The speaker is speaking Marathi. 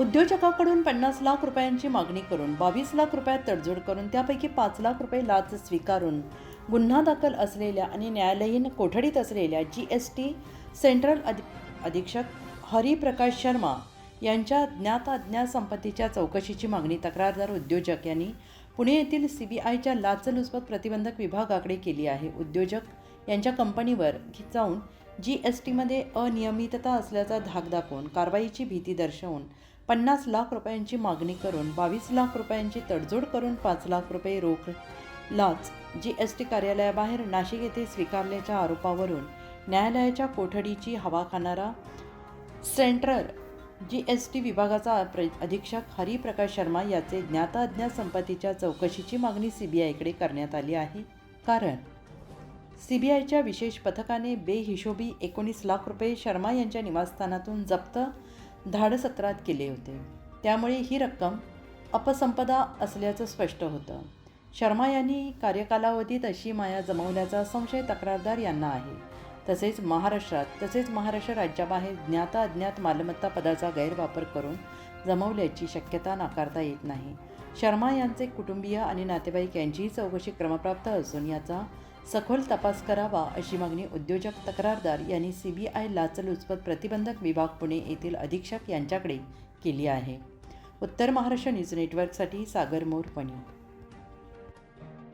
उद्योजकाकडून पन्नास लाख रुपयांची मागणी करून बावीस लाख रुपयात तडजोड करून त्यापैकी पाच लाख रुपये लाच स्वीकारून गुन्हा दाखल असलेल्या आणि न्यायालयीन कोठडीत असलेल्या जी एस टी सेंट्रल अधि अधीक्षक हरिप्रकाश शर्मा यांच्या ज्ञात अज्ञात संपत्तीच्या चौकशीची मागणी तक्रारदार उद्योजक यांनी पुणे येथील सी बी आयच्या लाचलुचपत प्रतिबंधक विभागाकडे केली आहे. उद्योजक यांच्या कंपनीवर जाऊन जी एस टीमध्ये अनियमितता असल्याचा धाक दाखवून कारवाईची भीती दर्शवून पन्नास लाख रुपयांची मागणी करून बावीस लाख रुपयांची तडजोड करून पाच लाख रुपये रोख लाच जी एस टी कार्यालयाबाहेर नाशिक येथे स्वीकारल्याच्या आरोपावरून न्यायालयाच्या कोठडीची हवा खाणारा सेंट्रल जी एस टी विभागाचा प्र अधीक्षक हरिप्रकाश शर्मा याचे ज्ञाताज्ञात संपत्तीच्या चौकशीची मागणी सी बी आयकडे करण्यात आली आहे. कारण सी बी आयच्या विशेष पथकाने बेहिशोबी एकोणीस लाख रुपये शर्मा यांच्या निवासस्थानातून जप्त धाडसत्रात केले होते. त्यामुळे ही रक्कम अपसंपदा असल्याचं स्पष्ट होतं. शर्मा यांनी कार्यकालावधीत अशी माया जमवल्याचा संशय तक्रारदार यांना आहे. तसेच महाराष्ट्रात तसेच महाराष्ट्र राज्याबाहेर ज्ञाता अज्ञात मालमत्ता पदाचा गैरवापर करून जमवल्याची शक्यता नाकारता येत नाही. शर्मा यांचे कुटुंबीय आणि नातेवाईक यांचीही चौकशी क्रमप्राप्त असून याचा सखोल तपास करावा अशी मागणी उद्योजक तक्रारदार यांनी सी बी आय लाचलुचपत प्रतिबंधक विभाग पुणे येथील अधीक्षक यांच्याकडे केली आहे. उत्तर महाराष्ट्र न्यूज नेटवर्कसाठी सागर मोर